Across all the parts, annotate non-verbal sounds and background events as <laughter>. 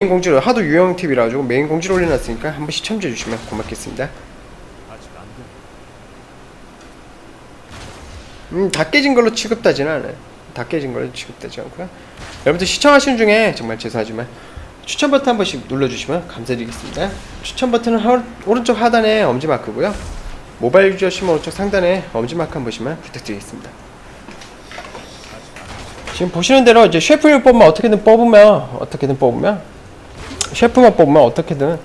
메인 공지를 하도 유형 팁이라 가지고 메인 공지를 올려놨으니까 한 번씩 참조해 주시면 고맙겠습니다. 음, 다 깨진 걸로 취급되지는 않아요. 다 깨진 걸로 취급되지 않고요. 여러분들 시청하시는 중에 정말 죄송하지만 추천 버튼 한 번씩 눌러주시면 감사드리겠습니다. 추천 버튼은 하, 오른쪽 하단에 엄지마크고요. 모바일 유저시면 오른쪽 상단에 엄지마크 한 번씩만 부탁드리겠습니다. 지금 보시는 대로 이제 셰프를 뽑으면 어떻게든 뽑으면 어떻게든 뽑으면 셰프만 뽑으면 어떻게든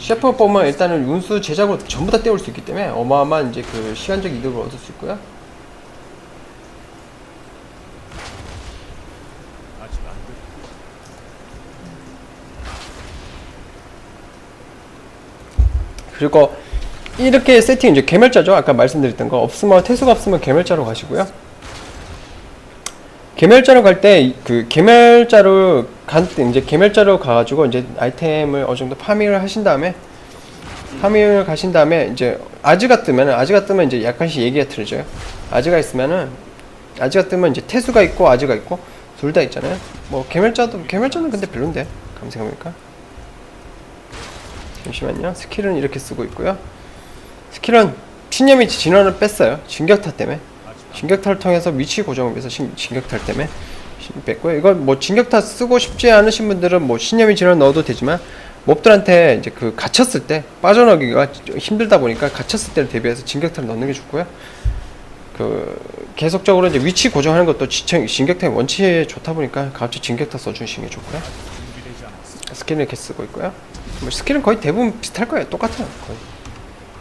셰프만 뽑으면 일단은 운수 제작으로 전부 다 떼올 수 있기 때문에 어마어마한 이제 그 시간적 이득을 얻을 수 있고요. 그리고 이렇게 세팅 이제 개멸자죠. 아까 말씀드렸던 거 없으면 태수가 없으면 개멸자로 가시고요. 개멸자로 갈 때 그 개멸자로 간 때 이제 개멸자로 가가지고 이제 아이템을 어느 정도 파밍을 하신 다음에 파밍을 가신 다음에 이제 아즈가 뜨면은 아즈가 뜨면 이제 약간씩 얘기가 틀려져요. 아즈가 있으면은 아즈가 뜨면 이제 태수가 있고 아즈가 있고 둘 다 있잖아요. 뭐 개멸자도 개멸자는 근데 별론데 감생각하니까 잠시만요. 스킬은 이렇게 쓰고 있고요. 스킬은 신념이 진화를 뺐어요. 진격타 때문에. 진격타를 통해서 위치 신, 진격타 때문에 신- 뺐고요. 이걸 뭐 진격타 쓰고 싶지 않으신 분들은 뭐 신념이 진화 넣어도 되지만 몹들한테 이제 그 갇혔을 때 빠져나오기가 좀 힘들다 보니까 갇혔을 때를 대비해서 진격타를 넣는 게 좋고요. 그 계속적으로 이제 위치 고정하는 것도 지청 진격타의 원칙에 좋다 보니까 갑자기 진격타 써주시는 게 좋고요. 스킬을 이렇게 쓰고 있고요. 뭐 스킬은 거의 대부분 비슷할 거예요. 똑같아요. 거의.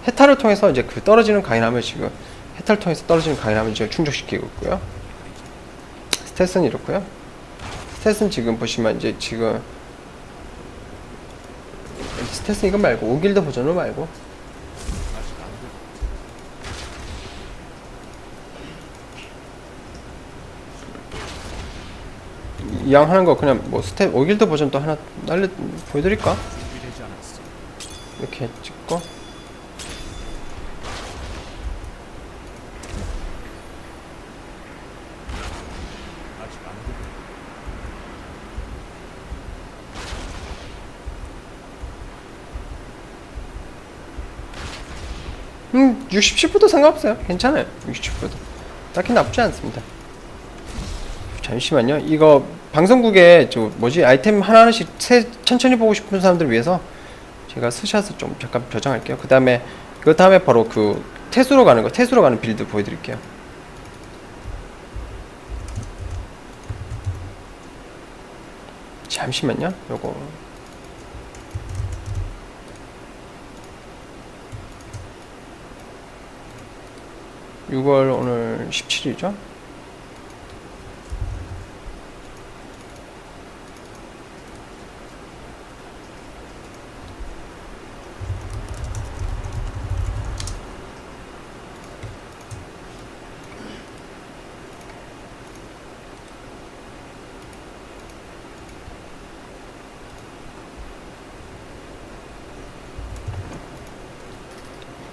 해탈을 통해서 이제 그 떨어지는 가인함을 지금 해탈을 통해서 떨어지는 가인함을 지금 충족시키고 있고요. 스탯은 이렇고요. 스탯은 지금 보시면 이제 지금 스탯은 이거 말고 오길드 버전으로 말고. 이양 하는 거 그냥 뭐 스탯 오길드 버전 또 하나 날려 보여드릴까? 이렇게 찍고 아직 안 돼. 음 67%도 상관없어요. 괜찮아요. 67%도 딱히 나쁘지 않습니다. 잠시만요. 이거 방송국에 저 뭐지? 아이템 하나하나씩 세, 천천히 보고 싶은 사람들을 위해서 제가 스샷을 좀 잠깐 저장할게요. 그 다음에 그 다음에 바로 그 태수로 가는 거 태수로 가는 빌드 보여드릴게요. 잠시만요. 요거 (6월) 오늘 (17일이죠)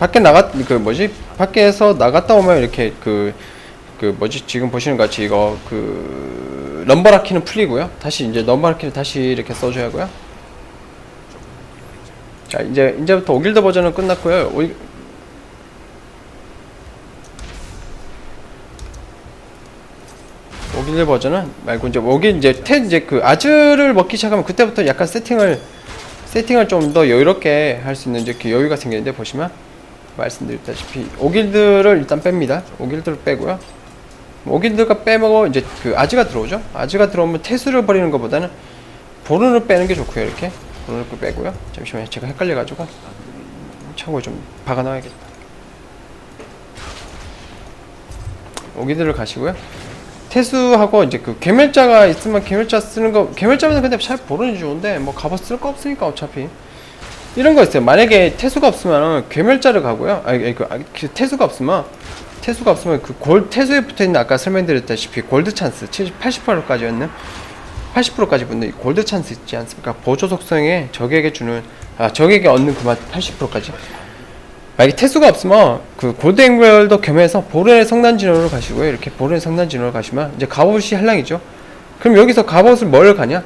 밖에 나갔 그 뭐지? 밖에서 나갔다 오면 이렇게 그그 뭐지? 지금 보시는 것 같이 이거 그 넘버라 키는 풀리고요. 다시 이제 넘버라 키를 다시 이렇게 써줘야 하고요. 자 이제 이제부터 오길드 버전은 끝났고요. 오, 오길드 버전은 말고 이제 오길 이제 태 이제 그 아즈를 먹기 시작하면 그때부터 약간 세팅을 세팅을 좀 더 여유롭게 할 수 있는 이제 그 여유가 생기는데 보시면 말씀드렸다시피 오길드를 일단 뺍니다. 오길드를 빼고요. 오길드가 빼먹어 이제 그 아즈가 들어오죠. 아즈가 들어오면 태수를 버리는 것보다는 보른을 빼는 게 좋고요. 이렇게 보른을 빼고요. 잠시만요. 제가 헷갈려가지고 참고에 좀 박아 놔야겠다. 오길드를 가시고요. 태수하고 이제 그 개멸자가 있으면 개멸자 쓰는 거 개멸자면 근데 잘 보른이 좋은데 뭐 갑옷 쓸거 없으니까 어차피 이런 거 있어요. 만약에 태수가 없으면 괴멸자를 가고요. 그, 아니, 그 태수가 없으면 태수가 없으면 그 골 태수에 붙어 있는 아까 설명드렸다시피 골드 찬스 70, 80%까지였는 80%까지 붙는 이 골드 찬스 있지 않습니까? 보조 속성에 적에게 주는 아 적에게 얻는 그만 80%까지. 만약에 태수가 없으면 그 골드 앵글도 겸해서 보른의 성난 진화로 가시고요. 이렇게 보른의 성난 진화로 가시면 이제 갑옷이 한량이죠. 그럼 여기서 갑옷을 뭘 가냐?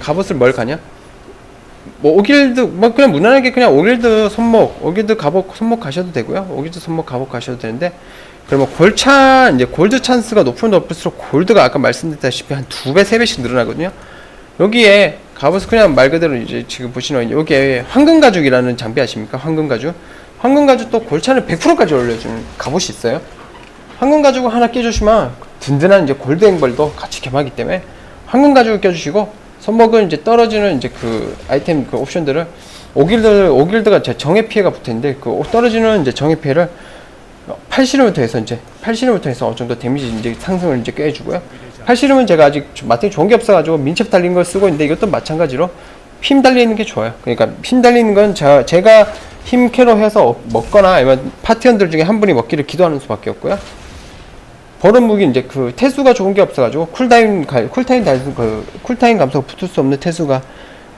갑옷을 뭘 가냐? 뭐 오길드 뭐 그냥 무난하게 그냥 오길드 손목 오길드 갑옷 손목 가셔도 되고요. 오길드 손목 갑옷 가셔도 되는데 그러면 골찬 이제 골드 찬스가 높으면 높을수록 골드가 아까 말씀드렸다시피 한 두 배 세 배씩 늘어나거든요. 여기에 갑옷을 그냥 말 그대로 이제 지금 보시는 여기에 황금 가죽이라는 장비 아십니까? 황금 가죽. 황금 가죽 또 골찬을 100%까지 올려주는 갑옷이 있어요. 황금 가죽을 하나 껴주시면 든든한 이제 골드 앵벌도 같이 겸하기 때문에 황금 가죽을 껴주시고 손목은 이제 떨어지는 이제 그 아이템 그 옵션들을 오길드 오길드가 제 정의 피해가 붙어있는데 그 떨어지는 이제 정의 피해를 팔씨름부터 해서 이제 팔씨름부터 해서 어느 정도 데미지 이제 상승을 이제 꾀해주고요. 팔씨름은 제가 아직 좀 마땅히 좋은 게 없어가지고 민첩 달린 걸 쓰고 있는데 이것도 마찬가지로 힘 달리는 게 좋아요. 그러니까 힘 달리는 건 자, 제가 힘 캐로 해서 먹거나 아니면 파티원들 중에 한 분이 먹기를 기도하는 수밖에 없고요. 버른 무기 이제 그 태수가 좋은 게 없어가지고 쿨타임 가, 쿨타임 달, 그 쿨타임 감소가 붙을 수 없는 태수가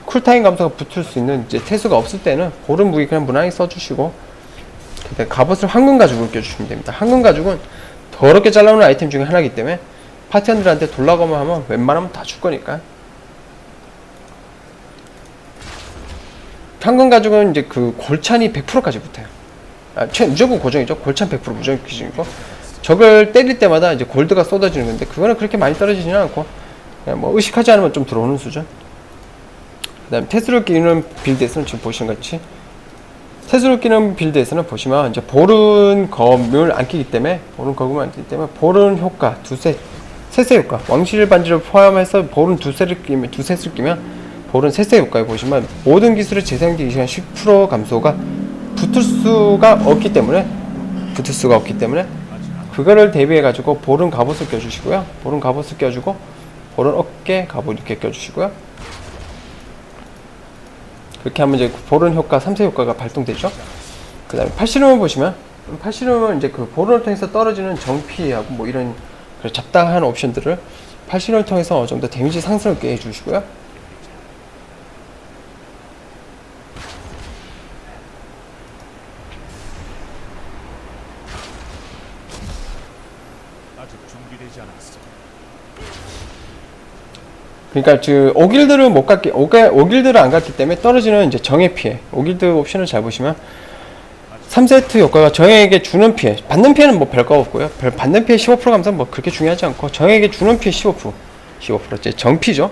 쿨타임 감소가 붙을 수 있는 이제 태수가 없을 때는 버른 무기 그냥 무난히 써주시고 그다음에 갑옷을 황금 가죽을 껴주시면 됩니다. 황금 가죽은 더럽게 잘 나오는 아이템 중에 하나이기 때문에 파티원들한테 돌라고만 하면 웬만하면 다 줄 거니까. 황금 가죽은 이제 그 골찬이 100%까지 붙어요. 아, 최, 무조건 고정이죠. 골찬 100% 무조건 기준이고. 적을 때릴 때마다 이제 골드가 쏟아지는 건데 그거는 그렇게 많이 떨어지지는 않고 그냥 뭐 의식하지 않으면 좀 들어오는 수준. 그 다음에 테스를 끼는 빌드에서는 지금 보시는 같이 테스를 끼는 빌드에서는 보시면 이제 볼은 검을 안 끼기 때문에 볼은 검을 안 끼기 때문에 볼은 효과 두세 세세 효과 왕실 반지를 포함해서 볼은 두세를 끼면 두셋을 끼면 볼은 세세 효과에 보시면 모든 기술의 재생되기 시간 10% 감소가 붙을 수가 없기 때문에 붙을 수가 없기 때문에 그거를 대비해 가지고 볼은 갑옷을 껴주시고요. 볼은 갑옷을 껴주고 볼은 어깨 갑옷 이렇게 껴주시고요. 그렇게 하면 이제 볼은 효과 3세 효과가 발동되죠. 그 다음에 팔씨름을 보시면 팔씨름은 이제 그 볼을 통해서 떨어지는 정피하고 뭐 이런 그 잡다한 옵션들을 팔씨름을 통해서 어느 정도 데미지 상승을 꽤 해주시고요. 아직 준비되지 않았어. 그러니까 그 오길드를 못 갔기 오게, 오길드를 안 갔기 때문에 떨어지는 이제 정의 피해. 오길드 옵션을 잘 보시면 3세트 효과가 정에게 주는 피해. 받는 피해는 뭐 별거 없고요. 별 받는 피해 15% 감소 뭐 그렇게 중요하지 않고 정에게 주는 피해 15% 15%째 정피죠.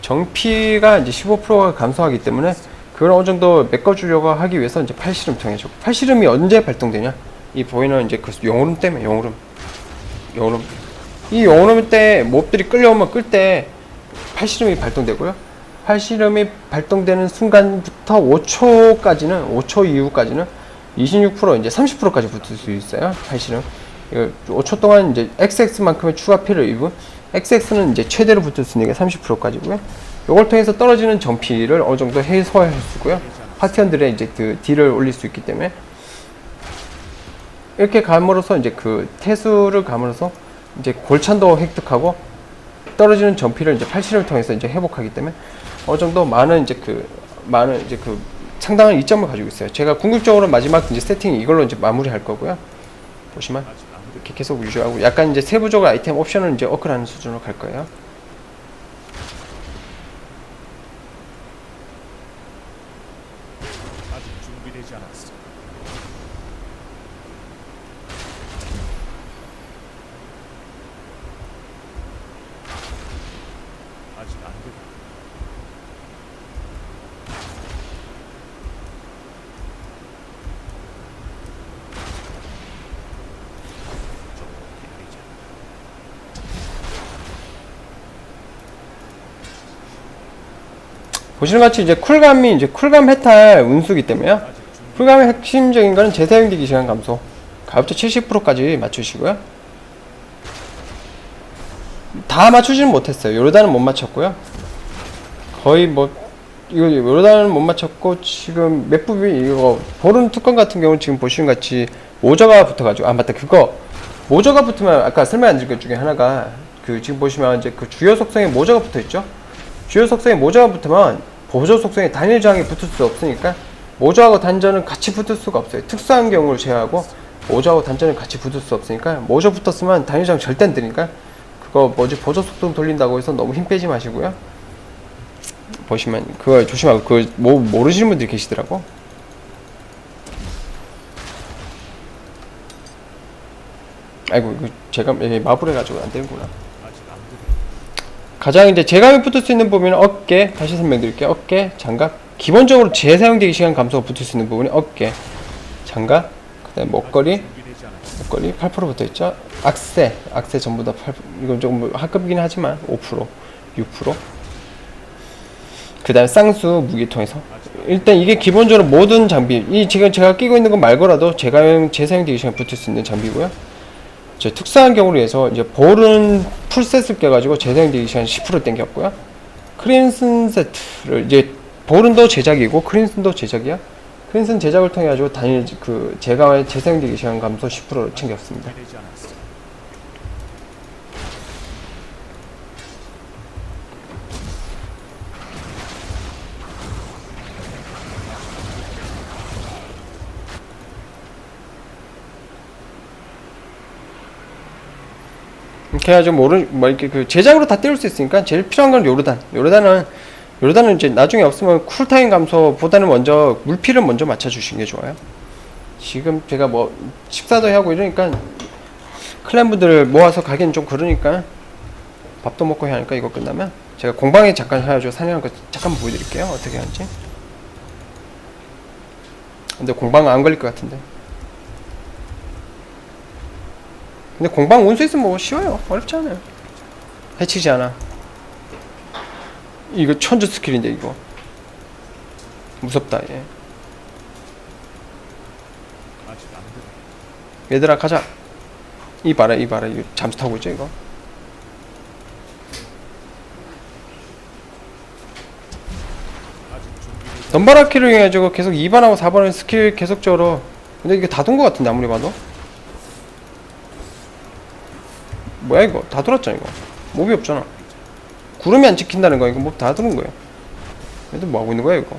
정피가 이제 15%가 감소하기 때문에 그걸 어느 정도 메꿔주려고 하기 위해서 이제 팔씨름 통해줘. 팔씨름이 언제 발동되냐? 이 보이는 이제 그 용오름 때문에 용오름. 용오름 이 용오름 때 몹들이 끌려오면 끌 때 팔씨름이 발동되고요. 팔씨름이 발동되는 순간부터 5초까지는 5초 이후까지는 26% 이제 30%까지 붙을 수 있어요. 팔씨름. 이거 5초 동안 이제 XX만큼의 추가 피해를 입은 XX는 이제 최대로 붙을 수 있는 게 30%까지고요. 이걸 통해서 떨어지는 정피를 어느 정도 해소할 수 있고요. 파티원들의 이제 그 딜을 올릴 수 있기 때문에 이렇게 감으로써 이제 그 태수를 감으로써 이제 골찬도 획득하고 떨어지는 전피를 이제 팔씨름을 통해서 이제 회복하기 때문에 어느 정도 많은 이제 그 많은 이제 그 상당한 이점을 가지고 있어요. 제가 궁극적으로 마지막 이제 세팅 이걸로 이제 마무리할 거고요. 보시면. 이렇게 계속 유지하고 약간 이제 세부적으로 아이템 옵션을 이제 업그레이드하는 수준으로 갈 거예요. 아직 준비되지 않았어. 아직 안 돼. 좀 기다리자. 보시는 같이 이제 쿨감이 이제 쿨감 해탈 운수기 때문에요. 쿨감의 핵심적인 거는 재사용되기 시간 감소. 가급적 70%까지 맞추시고요. 다 맞추지는 못했어요. 요르단은 못 맞췄고요. 거의 뭐 이거 요르단은 못 맞췄고 지금 몇 부비 이거 보름 특권 같은 경우는 지금 보시는 같이 모저가 붙어가지고 아 맞다 그거 모저가 붙으면 아까 설명 안 드린 것 중에 하나가 그 지금 보시면 이제 그 주요 속성에 모저가 붙어 있죠. 주요 속성에 모저가 붙으면 보조 속성에 단일 저항이 붙을 수 없으니까 모저하고 단전은 같이 붙을 수가 없어요. 특수한 경우를 제외하고 모저하고 단전은 같이 붙을 수 없으니까 모저 붙었으면 단일 저항 절대 안 되니까 그거 뭐지 보조 속도 돌린다고 해서 너무 힘 빼지 마시고요. 보시면 그거 조심하고 그거 뭐 모르시는 분들이 계시더라고. 아이고 이거 제가 예, 마블 해가지고 안 되는구나. 가장 이제 재감이 붙을 수 있는 부분은 어깨. 다시 설명드릴게요. 어깨 장갑. 기본적으로 재사용되기 시간 감소가 붙을 수 있는 부분이 어깨 장갑 그 다음에 목걸이. 준비되지 않았어. 목걸이 8% 붙어 있죠? 악세. 악세 전부 다 8, 이건 조금 하급이긴 하지만 5% 6% 그 다음에 쌍수 무기통에서. 일단 이게 기본적으로 모든 장비 이 지금 제가 끼고 있는 건 말고라도 제가 재사용 되기 시간 붙을 수 있는 장비고요 제 특수한 경우로 해서 이제 볼은 풀셋을 껴가지고 재사용되기 시간 10% 땡겼고요. 크린슨 세트를 이제 볼은 도 제작이고 크린슨도 제작이야. 크린슨 제작을 통해 가지고 단일 그 제가 재사용되기 시간 감소 10%를 챙겼습니다. 이렇게 해가지고 모르 뭐 이렇게 그 제작으로 다 때울 수 있으니까 제일 필요한 건 요르단. 요르단은 요르단은 이제 나중에 없으면 쿨타임 감소보다는 먼저 물피를 먼저 맞춰 주시는 게 좋아요. 지금 제가 뭐 식사도 하고 이러니까 클랜분들을 모아서 가기는 좀 그러니까 밥도 먹고 해야 하니까 이거 끝나면 제가 공방에 잠깐 해가지고 사냥한 거 잠깐 보여드릴게요 어떻게 하는지 근데 공방 안 걸릴 것 같은데 근데 공방 운수 있으면 뭐 쉬워요. 어렵지 않아요. 해치지 않아. 이거 천주 스킬인데 이거. 무섭다 얘. 얘들아 가자. 이 봐라 이 봐라 이거 잠수 타고 있죠 이거? 덤바라키를 해가지고 계속 2번하고 4번을 스킬 계속적으로. 근데 이게 다 돈 것 같은데 아무리 봐도 뭐야 이거? 다 돌았잖아 이거? 몹이 없잖아. 구름이 안 찍힌다는 거야. 이거 몹다 도는 거야 얘들 뭐 하고 있는 거야 이거?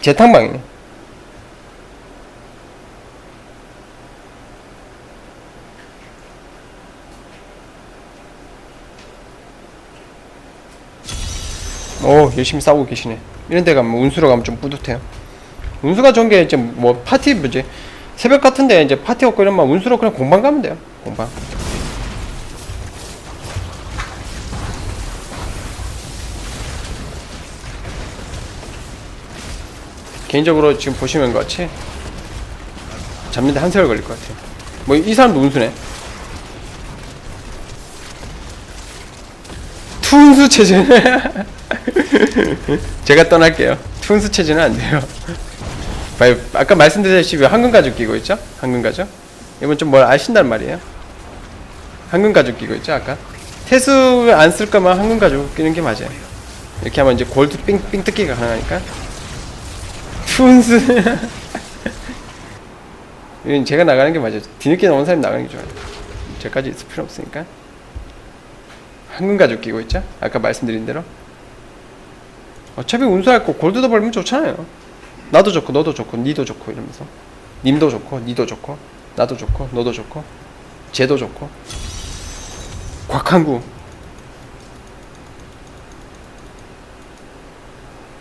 재탕방이네 오 열심히 싸우고 계시네. 이런 데 가면 운수로 가면 좀 뿌듯해요. 운수가 좋은 게 이제 뭐 파티 뭐지? 새벽 같은데 이제 파티 없고 이러면 운수로 그냥 공방 가면 돼요. 공방. 개인적으로 지금 보시면 같이 잡는데 한 세월 걸릴 것 같아요. 뭐 이 사람도 운수네. 투운수 체제 <laughs> <laughs> 제가 떠날게요. 투운수 체제는 안 돼요. 말- 아까 말씀드렸다시피 황금 가죽 끼고 있죠? 황금 가죽? 이번 좀 뭘 아신단 말이에요. 황금 가죽 끼고 있죠 아까? 태수 안 쓸 거면 황금 가죽 끼는 게 맞아요. 이렇게 하면 이제 골드 삥삥 뜯기가 가능하니까. 투운수. <laughs> 이건 제가 나가는 게 맞아요. 뒤늦게 나온 사람이 나가는 게 좋아요. 저까지 있을 필요 없으니까. 황금 가죽 끼고 있죠? 아까 말씀드린 대로 어차피 운수할 거 골드도 벌면 좋잖아요. 나도 좋고 너도 좋고 니도 좋고 이러면서. 님도 좋고 니도 좋고 나도 좋고 너도 좋고 쟤도 좋고. 곽한구.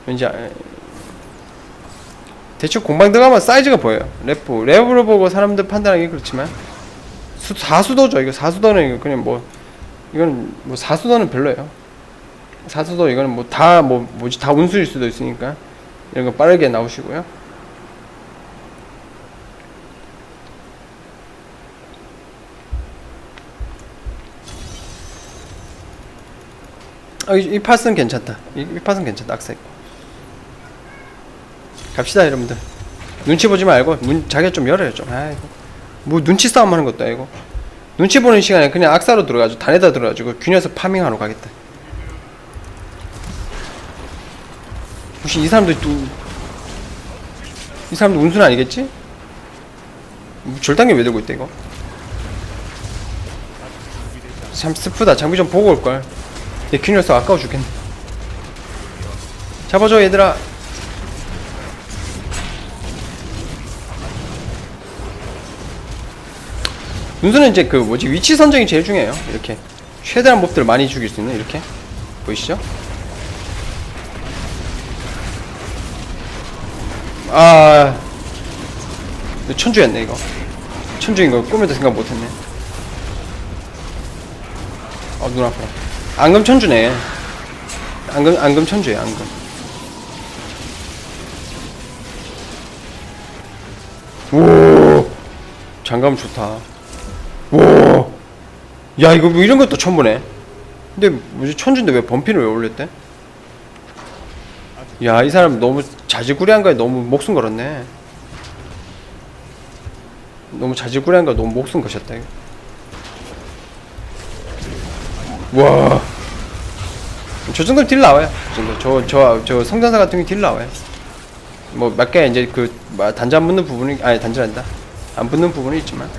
왠지 아- 대충 공방 들어가면 사이즈가 보여요. 래프 래프를 보고 사람들 판단하기 그렇지만 수, 사수도죠. 이거 사수도는 이거 그냥 뭐 이건 뭐 사수도는 별로예요. 사수도 이거는 뭐 다 뭐 뭐지 다 운수일 수도 있으니까 이런 거 빠르게 나오시고요. 아, 이, 이 팟은 괜찮다. 이, 이 팟은 괜찮다. 악색. 갑시다 여러분들. 눈치 보지 말고 문 자기가 좀 열어요 좀. 아이고. 뭐 눈치 싸움 하는 것도 아니고. 눈치 보는 시간에 그냥 악사로 들어가지고 단에다 들어가지고 균여서 파밍하러 가겠다. 혹시 이 사람도 또, 이 사람도 운수는 아니겠지? 뭐 절단기 왜 들고 있대 이거? 참 슬프다. 장비 좀 보고 올걸. 내 균열수 아까워 죽겠네. 잡아줘 얘들아. 문수는 이제 그 뭐지? 위치 선정이 제일 중요해요. 이렇게 최대한 몹들을 많이 죽일 수 있는 이렇게. 보이시죠? 아 천주였네 이거. 천주인 거 꿈에도 생각 못했네. 어눈 아파. 앙금 천주네. 앙금 앙금 천주예 앙금. 오! 장감 좋다. 오, 야 이거 뭐 이런 것도 처음 보네. 근데 뭐지? 천주인데 왜 범핀을 왜 올렸대? 야 이 사람 너무 자지구레한 거에 너무 목숨 걸었네. 너무 자지구레한 거에 너무 목숨 거셨다. 와, 저 정도 딜 나와요. 저 저저 저 성전사 같은 게 딜 나와요. 뭐 몇 개 이제 그 뭐, 단자 안 붙는 부분이 아니 단자란다 안 붙는 부분이 있지만.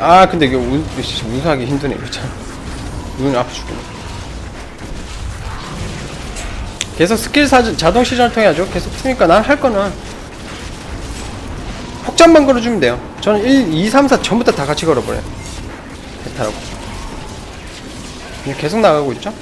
아 근데 이게 운, 운수하기 힘드네 이거 참 눈이 아파 죽겠네 계속 스킬 사, 자동 시전을 통해 하죠. 계속 트니까 난 할 거는 폭탄만 걸어주면 돼요. 저는 1, 2, 3, 4 전부 다, 다 같이 걸어버려요. 배타라고. 그냥 계속 나가고 있죠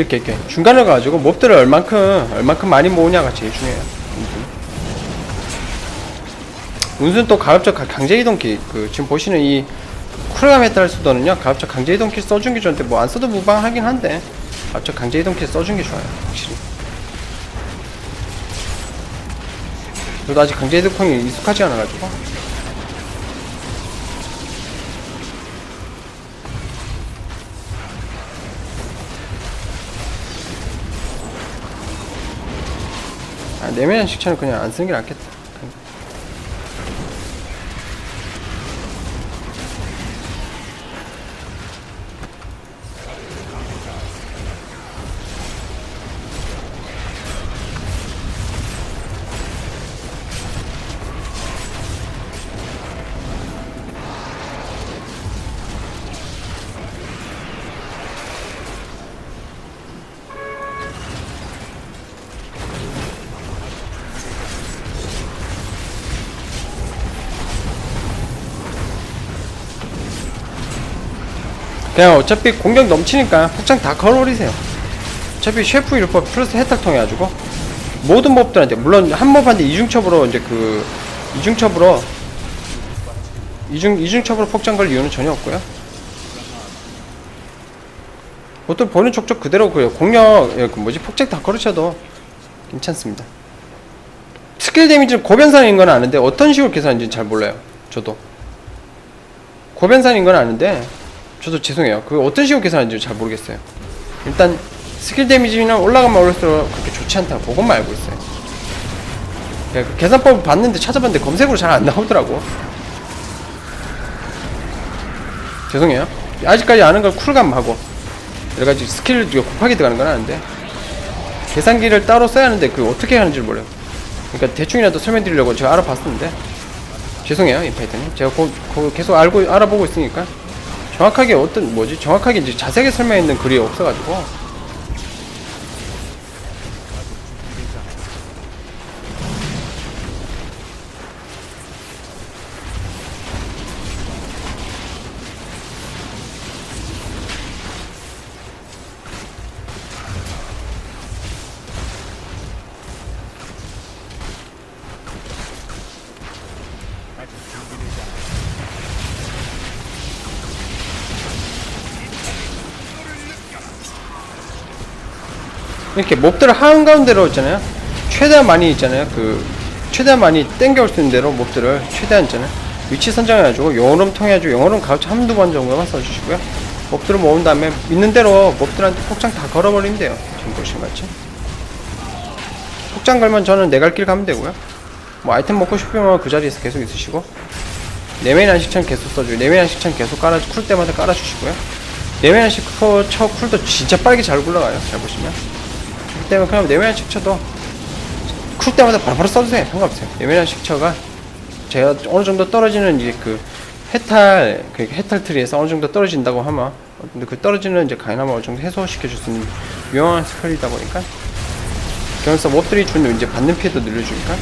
이렇게 이렇게 중간을 가지고 몹들을 얼만큼 얼만큼 많이 모으냐가 제일 중요해요. 운순. 운순 또 가급적 가- 강제 이동키 그 지금 보시는 이 쿨감에 따라 수도는요 가급적 강제 이동키 써준 게 좋은데 뭐 안 써도 무방하긴 한데 가급적 강제 이동키 써준 게 좋아요 확실히. 저도 아직 강제 이동콩이 익숙하지 않아가지고 아, 내면 식차는 그냥 안 쓰는 게 낫겠다. 그냥 어차피 공격 넘치니까 폭장 다 걸어버리세요. 어차피 셰프 율법 플러스 혜택 통해가지고 모든 몹들한테 물론 한 몹한테 이중첩으로 이제 그 이중첩으로 이중 이중첩으로 폭장 걸 이유는 전혀 없고요. 보통 보는 족족 그대로 그 공격 예, 그 뭐지 폭장 다 걸으셔도 괜찮습니다. 스킬 데미지는 고변산인 건 아는데 어떤 식으로 계산하는지 잘 몰라요. 저도 고변산인 건 아는데 저도 죄송해요. 그 어떤 식으로 계산하는지 잘 모르겠어요. 일단 스킬 데미지는 올라가면 올릴수록 그렇게 좋지 않다고 그것만 알고 있어요. 그그 계산법을 봤는데 찾아봤는데 검색으로 잘 안 나오더라고. 죄송해요. 아직까지 아는 걸 쿨감하고 여러 가지 스킬 곱하기 들어가는 건 아는데 계산기를 따로 써야 하는데 그 어떻게 하는지 몰라요. 그러니까 대충이라도 설명드리려고 제가 알아봤었는데 죄송해요 인파이터님. 제가 고, 고 계속 알고 알아보고 있으니까 정확하게 어떤 뭐지? 정확하게 이제 자세하게 설명해 있는 글이 없어가지고 이렇게 몹들을 하은 가운데로 있잖아요. 최대한 많이 있잖아요. 그 최대한 많이 땡겨올 수 있는 대로 몹들을 최대한 있잖아요. 위치 선정해가지고 영어름 통해가지고 영어름 가급적 한두 번 정도만 써주시고요. 몹들을 모은 다음에 있는 대로 몹들한테 폭장 다 걸어버리면 돼요 지금 보시는 것 같이 폭장 걸면 저는 내갈 길 가면 되고요 뭐 아이템 먹고 싶으면 그 자리에서 계속 있으시고 네메인 한식창 계속 써줘요 네메인 한식창 계속 깔아 쿨 때마다 깔아주시고요 한식 쳐 쿨도 진짜 빠르게 잘 굴러가요 잘 보시면 때문에 그냥 네메인 한식 쳐도 쿨 때마다 바로바로 써주세요 상관없어요. 네메인 한식 쳐가 제가 어느 정도 떨어지는 이제 그 해탈 그 해탈 트리에서 어느 정도 떨어진다고 하면 근데 그 떨어지는 이제 가이나마 어느 정도 해소시켜 줄 수 있는 유용한 스펠이다 보니까. 그래서 몹들이 주는 이제 받는 피해도 늘려주니까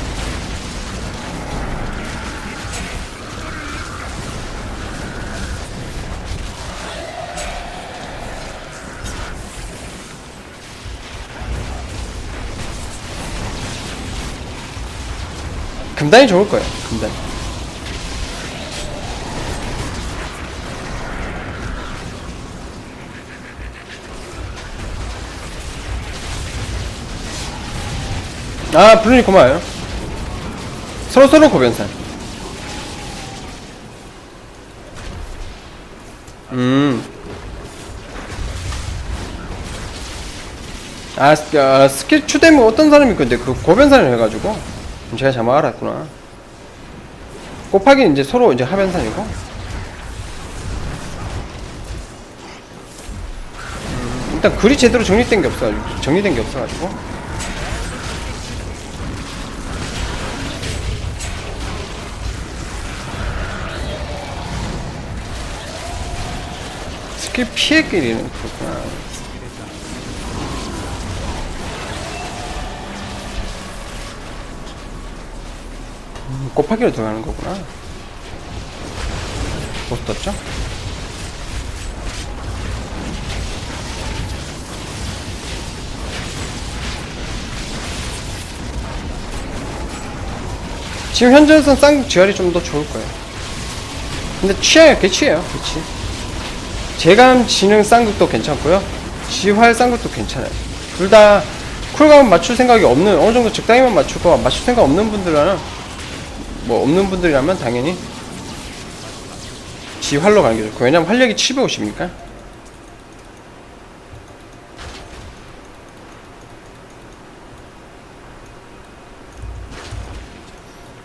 금단이 좋을 거예요 금단 아 블루님 고마워요. 서로서로 고변산 음. 아, 스- 아 스킬 추되면 어떤 사람이 근데 그 고변산을 해가지고 제가 잘못 알았구나. 곱하기 이제 서로 이제 하변산이고 음, 일단 글이 제대로 정리된 게 없어가지고 정리된 게 없어가지고. 스킬 피해끼리는 그렇구나. 곱하기로 들어가는 거구나. 못 떴죠? 지금 현재에선 쌍 지활이 좀 더 좋을 거예요. 근데 취해요, 개취해요, 그치. 재감 지능 쌍극도 괜찮고요. 지활 쌍극도 괜찮아요. 둘 다 쿨감 맞출 생각이 없는 어느 정도 적당히만 맞추고 맞출 생각 없는 분들은 뭐 없는 분들이라면 당연히 지활로 가는 게 좋고 왜냐면 활력이 750이니까.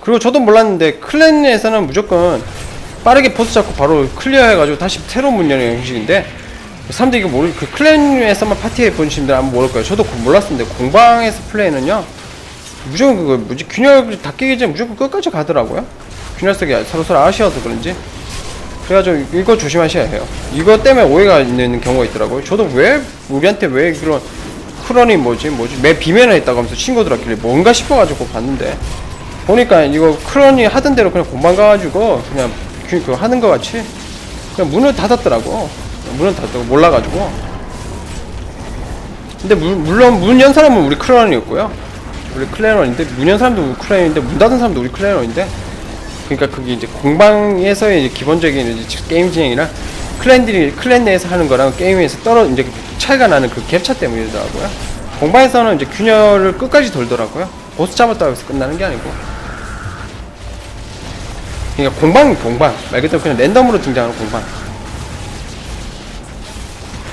그리고 저도 몰랐는데 클랜에서는 무조건 빠르게 보스 잡고 바로 클리어해가지고 다시 새로운 문 여는 형식인데 사람들이 이거 모르 그 클랜에서만 파티해 보신 분들 아마 모를 거예요. 저도 그 몰랐었는데 공방에서 플레이는요 무조건 그거 뭐지? 균열 다 깨기 전에 무조건 끝까지 가더라고요. 균열 속이 서로 서로 아쉬워서 그런지. 그래가지고 이거 조심하셔야 해요. 이거 때문에 오해가 있는 경우가 있더라고요. 저도 왜 우리한테 왜 그런 크런이 뭐지 뭐지? 매 비면을 했다고 하면서 친구들 왔길래 뭔가 싶어가지고 봤는데. 보니까 이거 크런이 하던 대로 그냥 공방 가가지고 그냥 그, 그 하는 거 같이 그냥 문을 닫았더라고. 문을 닫았다고 몰라가지고. 근데 무, 물론 문 연 사람은 우리 클랜이었고요 우리 클랜원인데 문 연 사람도 우리 클랜인데 문 닫은 사람도 우리 클랜원인데. 그러니까 그게 이제 공방에서의 이제 기본적인 이제 게임 진행이랑 클랜들이 클랜 내에서 하는 거랑 게임에서 떨어 이제 차이가 나는 그 갭차 때문이더라고요. 공방에서는 이제 균열을 끝까지 돌더라고요. 보스 잡았다고 해서 끝나는 게 아니고. 그러니까 공방 공방. 말 그대로 그냥 랜덤으로 등장하는 공방.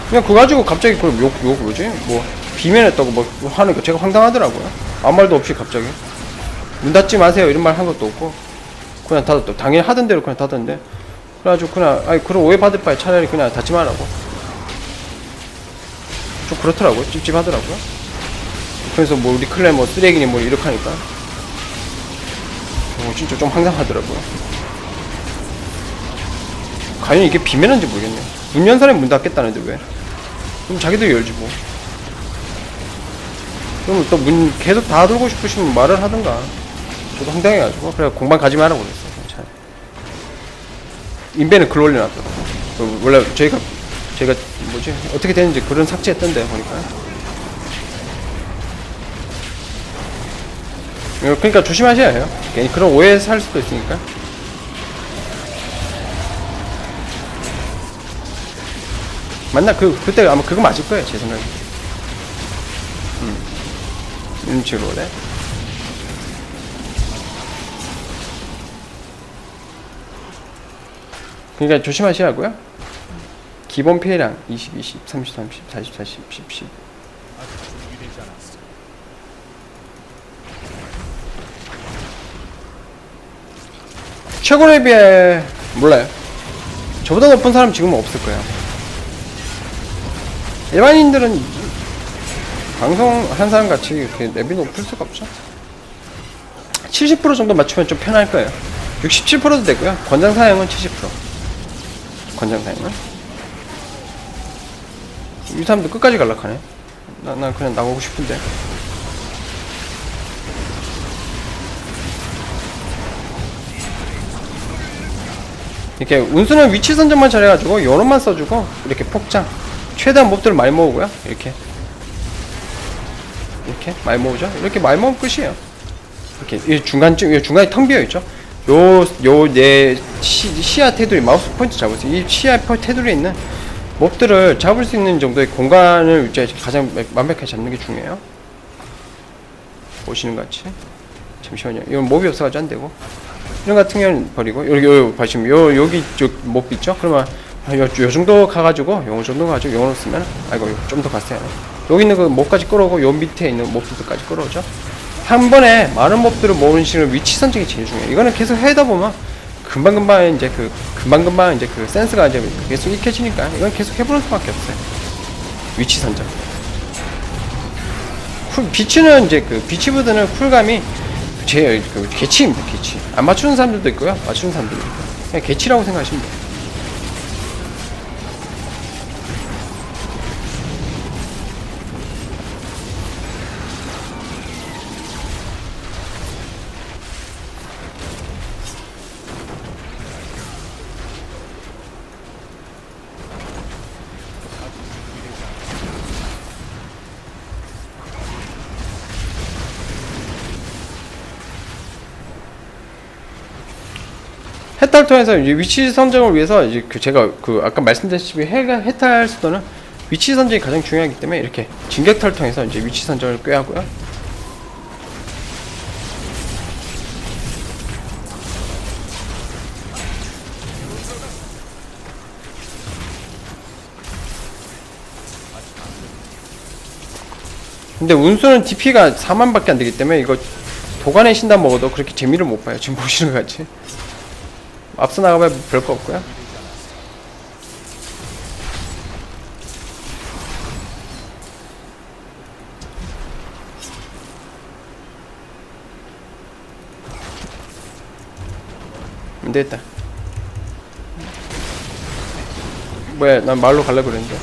그냥 그거 가지고 갑자기 그걸 욕, 욕 뭐지? 뭐 비면했다고 뭐 하는 거 제가 황당하더라고요. 아무 말도 없이 갑자기. 문 닫지 마세요. 이런 말 한 것도 없고. 그냥 닫았다 당연히 하던 대로 그냥 닫았는데. 그래가지고 그냥 아니 그런 오해 받을 바에 차라리 그냥 닫지 말라고. 좀 그렇더라고요. 찝찝하더라고요. 그래서 뭐 우리 클랜 뭐 쓰레기니 뭐 이렇게 하니까. 어, 진짜 좀 황당하더라고요. 과연 이게 비매는지 모르겠네. 문 연 사람이 문 닫겠다는데 왜? 그럼 자기도 열지 뭐. 그럼 또 문 계속 다 돌고 싶으시면 말을 하든가. 저도 황당해가지고 그래 공방 가지 말라고 그랬어. 괜찮아. 인벤에 글 올려놨더라고. 그 원래 저희가 제가 뭐지 어떻게 되는지 글은 삭제했던데 보니까. 어, 그러니까 조심하셔야 해요. 괜히 그런 오해 살 수도 있으니까. 맞나? 그, 그때 아마 그거 맞을 거예요, 제 생각에. 음. 식으로, 네. 그러니까 조심하셔야 하고요. 기본 피해량 20, 20, 30, 30, 40, 40, 10, 10. 아직 준비되지 않았어. 최고에 비해 몰라요. 저보다 높은 사람 지금 은 없을 거예요. 일반인들은 방송 한 사람 같이 이렇게 랩이 높을 수가 없죠. 70% 정도 맞추면 좀 편할 거예요. 67%도 되고요. 권장 사양은 70%. 권장 사양은. 이 사람도 끝까지 갈락하네. 나, 난 그냥 나가고 싶은데. 이렇게 운수는 위치 선정만 잘해가지고 요런만 써주고 이렇게 폭장 최대한 몹들을 많이 모으고요 이렇게 이렇게 많이 모으죠? 이렇게 많이 모으면 끝이에요. 이렇게 이 중간쯤 이 중간에 텅 비어 있죠? 요 요 내 시야 테두리 마우스 포인트 잡으세요. 이 시야 포 테두리에 있는 몹들을 잡을 수 있는 정도의 공간을 이제 가장 완벽하게 잡는 게 중요해요. 보시는 것 같이. 잠시만요. 이건 몹이 없어가지고 안 되고. 이런 같은 경우는 버리고 여기 여기 보시면 요 여기 쪽목 있죠? 그러면 한 요, 요 정도 가가지고 요 정도 가지고 요로 쓰면 아이고 좀 더 갔어요. 여기 있는 그 목까지 끌어오고 요 밑에 있는 몹들까지 끌어오죠. 한 번에 많은 몹들을 모으는 식으로 위치 선정이 제일 중요해요. 이거는 계속 해다 보면 금방 금방 이제 그 금방 금방 이제 그 센스가 이제 계속 익혀지니까 이건 계속 해보는 수밖에 없어요. 위치 선정. 쿨, 비치는 이제 그 비치보드는 쿨감이 제 그 개치입니다 개치 안 맞추는 사람들도 있고요 맞추는 사람들도 있고 그냥 개치라고 생각하시면 돼요 통해서 이제 위치 선정을 위해서 이제 그 제가 그 아까 말씀드렸듯이 해탈 수도는 위치 선정이 가장 중요하기 때문에 이렇게 진격탈 통해서 이제 위치 선정을 꾀하고요. 근데 운수는 DP가 4만밖에 안 되기 때문에 이거 도관의 신단 먹어도 그렇게 재미를 못 봐요. 지금 보시는 것 같이. 앞서 나가면 별거 없고요. 안 되겠다. 뭐야, 난 말로 갈라 그랬는데.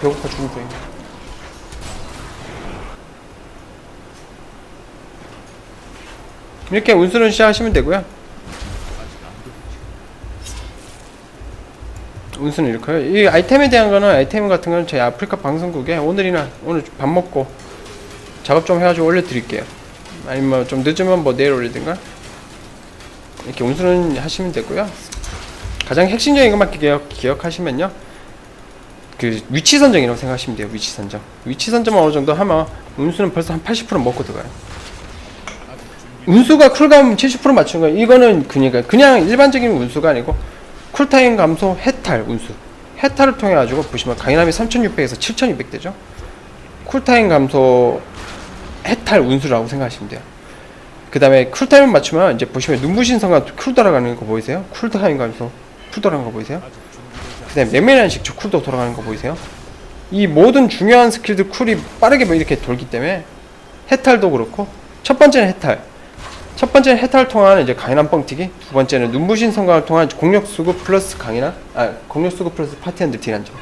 배고파 거야. 이렇게 운수는 시작하시면 되고요. 운수는 이렇게요. 이 아이템에 대한 거는 아이템 같은 거는 저희 아프리카 방송국에 오늘이나 오늘 밥 먹고 작업 좀 해가지고 올려드릴게요. 아니면 좀 늦으면 뭐 내일 올리든가 이렇게 운수는 하시면 되고요. 가장 핵심적인 것만 기억, 기억하시면요. 그 위치 선정이라고 생각하시면 돼요. 위치 선정. 위치 선정만 어느 정도 하면 운수는 벌써 한 80% 먹고 들어가요. 운수가 쿨감 70% 맞춘 거예요. 이거는 그니까 그냥 일반적인 운수가 아니고 쿨타임 감소 해탈 운수. 해탈을 통해 가지고 보시면 강인함이 3600에서 7200 되죠. 쿨타임 감소 해탈 운수라고 생각하시면 돼요. 그 다음에 쿨타임을 맞추면 이제 보시면 눈부신 성과 쿨 돌아가는 거 보이세요? 쿨 타임 감소 쿨 돌아가는 거 보이세요? 그 다음에 메메란식 저 쿨도 돌아가는 거 보이세요? 이 모든 중요한 스킬들 쿨이 빠르게 뭐 이렇게 돌기 때문에 해탈도 그렇고 첫 번째는 해탈 첫 번째는 해탈을 통한 이제 강인한 뻥튀기 두 번째는 눈부신 성광을 통한 공력 수급 플러스 강인한 아 공력 수급 플러스 파티한들 딜한 점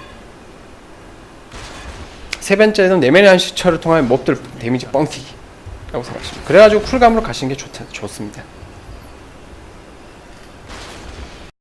세 번째는 내면의 시처를 통한 몹들 데미지 뻥튀기 라고 생각하시면 그래가지고 쿨감으로 가시는 게 좋다, 좋습니다